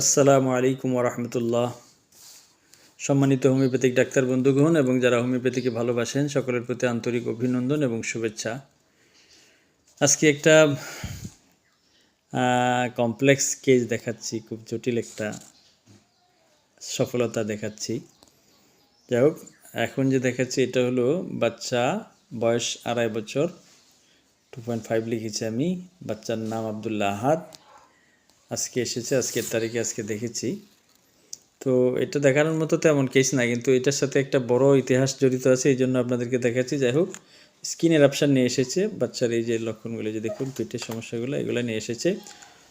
আসসালামু আলাইকুম রহমতুল্লাহ সম্মানিত হোমিওপ্যাথিক ডাক্তার বন্ধুগণ এবং যারা হোমিওপ্যাথিকে ভালোবাসেন, সকলের প্রতি আন্তরিক অভিনন্দন এবং শুভেচ্ছা। আজকে একটা কমপ্লেক্স কেস দেখাচ্ছি, খুব জটিল একটা সফলতা দেখাচ্ছি। যাই হোক, এখন যে দেখাচ্ছি এটা হলো বাচ্চা বয়স আড়াই বছর টু পয়েন্ট ফাইভ লিখেছি আমি, বাচ্চার নাম আবদুল্লাহ আহাদ। আজকে এসেছে আজকের তারিখে আজকে দেখেছি। তো এটা দেখানোর মতো তেমন কেস না কিন্তু এটার সাথে একটা বড় ইতিহাস জড়িত আছে এই জন্য আপনাদেরকে দেখাচ্ছি। যাই হোক স্কিনের অপশান নিয়ে এসেছে বাচ্চার এই যে লক্ষণগুলো যে দেখুন পেটের সমস্যাগুলো এগুলো নিয়ে এসেছে।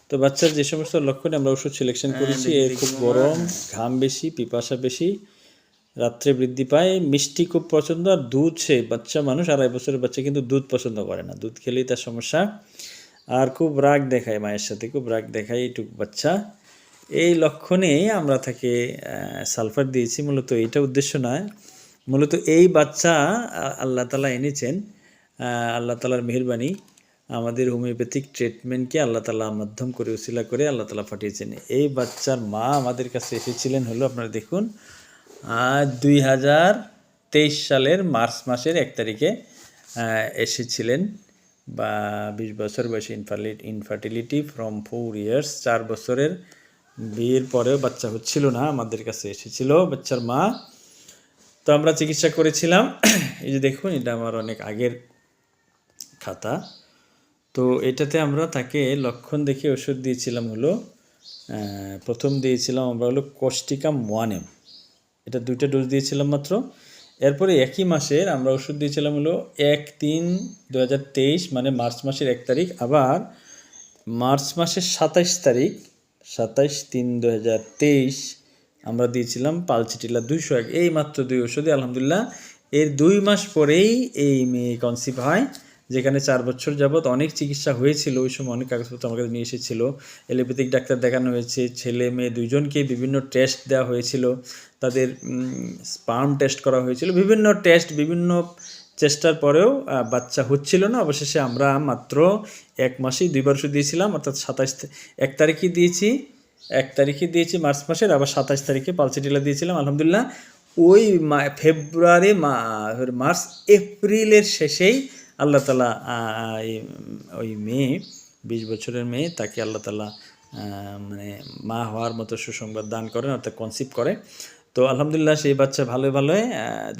তো বাচ্চার যে সমস্ত লক্ষণে আমরা ওষুধ সিলেকশন করেছি এর খুব গরম ঘাম বেশি পিপাসা বেশি রাত্রে বৃদ্ধি পায় মিষ্টি খুব পছন্দ আর দুধ সে বাচ্চা মানুষ আড়াই বছরের বাচ্চা কিন্তু দুধ পছন্দ করে না। দুধ খেলেই তার সমস্যা। আর খুব রাগ দেখায় মায়ের সাথে, খুব রাগ দেখায় এইটুক বাচ্চা। এই লক্ষণেই আমরা তাকে সালফার দিয়েছি। মূলত এটা উদ্দেশ্য নয়। মূলত এই বাচ্চা আল্লাহ তালা এনেছেন আল্লাহ তালার মেহরবানি। আমাদের হোমিওপ্যাথিক ট্রিটমেন্টকে আল্লাহ তালা মাধ্যম করে, উসিলা করে আল্লাহ তালা পাঠিয়েছেন। এই বাচ্চার মা আমাদের কাছে এসেছিলেন হলো, আপনারা দেখুন দুই হাজার তেইশ সালের মার্চ মাসের এক তারিখে এসেছিলেন। বা বিশ বছর বয়সে ইনফার্লি ইনফার্টিলিটি ফ্রম ফোর ইয়ার্স চার বছরের বিয়ের পরেও বাচ্চা হচ্ছিল না, আমাদের কাছে এসেছিল, বাচ্চার মা। তো আমরা চিকিৎসা করেছিলাম। এই যে দেখুন, এটা আমার অনেক আগের খাতা। তো এটাতে আমরা তাকে লক্ষণ দেখে ওষুধ দিয়েছিলাম হলো প্রথম দিয়েছিলাম আমরা হলো কোষ্টিকাম ওয়ানেম এটা দুইটা ডোজ দিয়েছিলাম মাত্র। এরপরে একই মাসের আমরা ওষুধ দিয়েছিলাম হলো এক তিন দু মানে মার্চ মাসের এক তারিখ। আবার মার্চ মাসের সাতাইশ তারিখ, সাতাইশ তিন দু আমরা দিয়েছিলাম পালচিটিলা দুইশো এক। এই মাত্র দুই ওষুধে আলহামদুলিল্লাহ। এর দুই মাস পরেই এই মেয়ে কনসিভ হয়। যেখানে চার বছর যাবৎ অনেক চিকিৎসা হয়েছিল, ওই সময় অনেক কাগজপত্র আমার কাছে নিয়ে এসেছিল। এলোপ্যাথিক ডাক্তার দেখানো হয়েছে, ছেলে মেয়ে দুজনকে বিভিন্ন টেস্ট দেওয়া হয়েছিল। তাদের স্পার্ম টেস্ট করা হয়েছিল। বিভিন্ন টেস্ট বিভিন্ন চেষ্টার পরেও বাচ্চা হচ্ছিল না। অবশেষে আমরা মাত্র এক মাসেই দুইবার ওষুধ দিয়েছিলাম, অর্থাৎ সাতাশ এক তারিখে দিয়েছি, এক তারিখে দিয়েছি মার্চ মাসের, আবার সাতাশ তারিখে পালসিটিলা দিয়েছিলাম, আলহামদুলিল্লাহ। ওই ফেব্রুয়ারি মার্চ, এপ্রিলের শেষেই আল্লাহ তালা ওই মেয়ে, বিশ বছরের মেয়ে, তাকে আল্লাহ তালা মানে মা হওয়ার মতো সুসংবাদ দান করেন, অর্থাৎ কনসিভ করে। তো আলহামদুলিল্লাহ সেই বাচ্চা ভালো ভালোই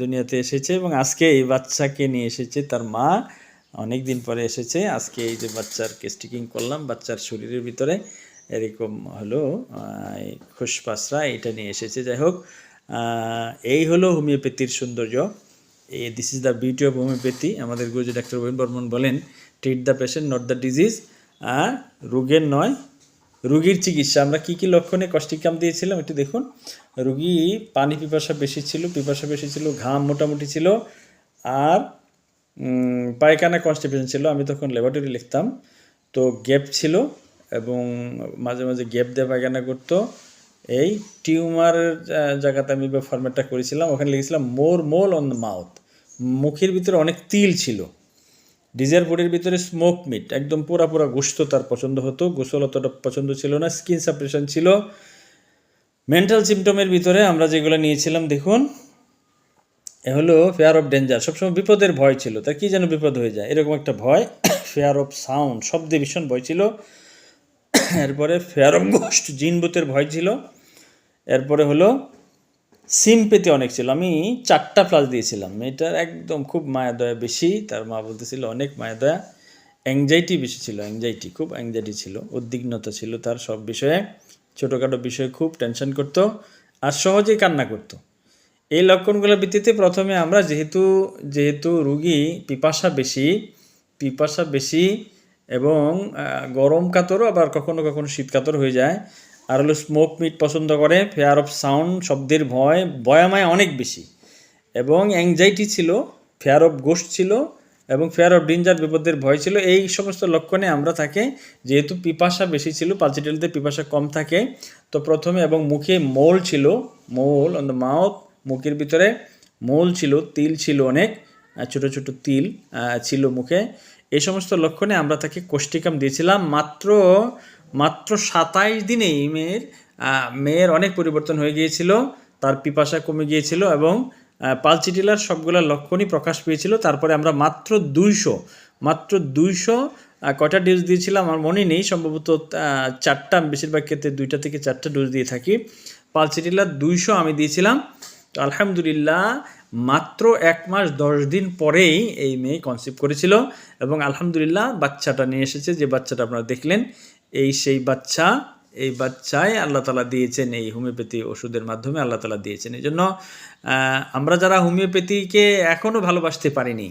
দুনিয়াতে এসেছে এবং আজকে এই বাচ্চাকে নিয়ে এসেছে তার মা। অনেক দিন পরে এসেছে, আজকে এই যে বাচ্চার কেস্টিকিং করলাম, বাচ্চার শরীরের ভিতরে এরকম হলো খুশপাসরা এটা নিয়ে এসেছে। যাই হোক এই হলো হোমিওপ্যাথির সৌন্দর্য। এই this is the beauty of homeopathy আমাদের গুরুজি ডাক্তার রবীন বর্মন বলেন treat the patient not the disease আর রোগের নয়, রুগীর চিকিৎসা। আমরা কী কী লক্ষণে কষ্টিকাম দিয়েছিলাম একটু দেখুন। রুগী পানি পিপাসা বেশি ছিল, পিপাসা বেশি ছিল, ঘাম মোটামুটি ছিল, আর পায়খানা কনস্টিপেশন ছিল। আমি তখন ল্যাবরেটরি লিখতাম। তো গ্যাপ ছিল এবং মাঝে মাঝে গ্যাপ দিয়ে পায়খানা করতো। এই টিউমার জায়গাতে আমি ফরম্যাটটা করেছিলাম। ওখানে লিখেছিলাম more mole on the mouth মুখের ভিতরে অনেক তিল ছিল। ডিজার বডির ভিতরে স্মোক মিট একদম পুরা পুরা গোস্ত তার পছন্দ হতো। গোসল অতটা পছন্দ ছিল না স্কিন সাপ্রেশন ছিল। মেন্টাল সিমটমের ভিতরে আমরা যেগুলো নিয়েছিলাম, দেখুন, এ হলো ফেয়ার অফ ডেঞ্জার সবসময় বিপদের ভয় ছিল। তার কি যেন বিপদ হয়ে যায়? এরকম একটা ভয় ফেয়ার অফ সাউন্ড শব্দে ভীষণ ভয় ছিল। এরপরে ফেয়ার অফ গোস্ট জিনবুতের ভয় ছিল। এরপরে হলো সিম্পেতি অনেক ছিল। আমি চারটা প্লাস দিয়েছিলাম। মেয়েটার একদম খুব মায়া দয়া বেশি। তার মা বলতেছিল, অনেক মায়া দয়া। অ্যাংজাইটি বেশি ছিল অ্যাংজাইটি খুব অ্যাংজাইটি ছিল। উদ্বিগ্নতা ছিল তার সব বিষয়ে। ছোটোখাটো বিষয়ে খুব টেনশন করতো আর সহজেই কান্না করতো। এই লক্ষণগুলোর ভিত্তিতে প্রথমে আমরা যেহেতু যেহেতু রুগী পিপাসা বেশি পিপাসা বেশি এবং গরম কাতরও আবার কখনো কখনো শীত কাতর হয়ে যায় আর হলো স্মোক মিট পছন্দ করে ফেয়ার অফ সাউন্ড শব্দের ভয়, বয়ামায় অনেক বেশি। এবং অ্যাংজাইটি ছিল ফেয়ার অফ গোস্ট ছিল, এবং ফেয়ার অফ ডেঞ্জার বিপদের ভয় ছিল। এই সমস্ত লক্ষণে আমরা তাকে যেহেতু পিপাসা বেশি ছিল পালচিটেলতে পিপাসা কম থাকে, তো প্রথমে এবং মুখে মোল ছিল, মোল অন দ্য মাউথ মুখের ভিতরে মোল ছিল, তিল ছিল অনেক ছোট ছোট তিল ছিল মুখে। এই সমস্ত লক্ষণে আমরা তাকে কোষ্টিকাম দিয়েছিলাম, মাত্র মাত্র সাতাইশ দিনে এই মেয়ের মেয়ের অনেক পরিবর্তন হয়ে গিয়েছিল, তার পিপাসা কমে গিয়েছিল এবং পালচিটিলার সবগুলা লক্ষণই প্রকাশ পেয়েছিল। তারপরে আমরা মাত্র দুইশো মাত্র দুইশো কয়টা ডোজ দিয়েছিলাম আমার মনে নেই। সম্ভবত চারটা বেশিরভাগ ক্ষেত্রে দুইটা থেকে চারটা ডোজ দিয়ে থাকি। পালচিটিলার দুইশো আমি দিয়েছিলাম। তো আলহামদুলিল্লাহ, মাত্র এক মাস দশ দিন পরেই এই মেয়ে কনসিভ করেছিল এবং আলহামদুলিল্লাহ বাচ্চাটা নিয়ে এসেছে। যে বাচ্চাটা আপনারা দেখলেন এই সেই বাচ্চা, এই বাচ্চায় আল্লাহ তালা দিয়েছেন এই হোমিওপ্যাথি ওষুধের মাধ্যমে আল্লাহ তালা দিয়েছেন। এই জন্য আমরা যারা হোমিওপ্যাথিকে এখনও ভালোবাসতে পারিনি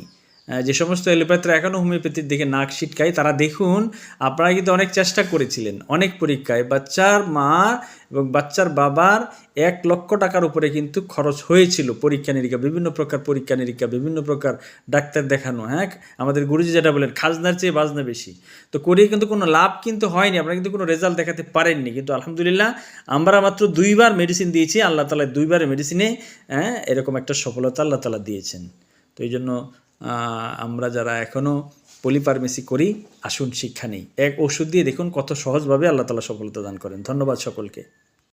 যে সমস্ত এলোপ্যাথরা এখনও হোমিওপ্যাথির দিকে নাক ছিটকায়, তারা দেখুন, আপনারা কিন্তু অনেক চেষ্টা করেছিলেন, অনেক পরীক্ষায়। বাচ্চার মা এবং বাচ্চার বাবার এক লক্ষ টাকার উপরে কিন্তু খরচ হয়েছিল পরীক্ষা নিরীক্ষা, বিভিন্ন প্রকার পরীক্ষা নিরীক্ষা, বিভিন্ন প্রকার ডাক্তার দেখানো হ্যাঁ? আমাদের গুরুজি যেটা বলেন, খাজনার চেয়ে বাজনা বেশি। তো করিয়ে কিন্তু কোনো লাভ কিন্তু হয়নি আপনারা কিন্তু কোনো রেজাল্ট দেখাতে পারেননি। কিন্তু আলহামদুলিল্লাহ, আমরা মাত্র দুইবার মেডিসিন দিয়েছি, আল্লাহ তালা দুইবার মেডিসিনে হ্যাঁ? এরকম একটা সফলতা আল্লাহ তালা দিয়েছেন। তো এই জন্য আমরা যারা এখনও পলিফার্মেসি করি, আসুন শিক্ষা নেই। এক ওষুধ দিয়ে দেখুন কত সহজভাবে আল্লাহ তালা সফলতা দান করেন। ধন্যবাদ সকলকে।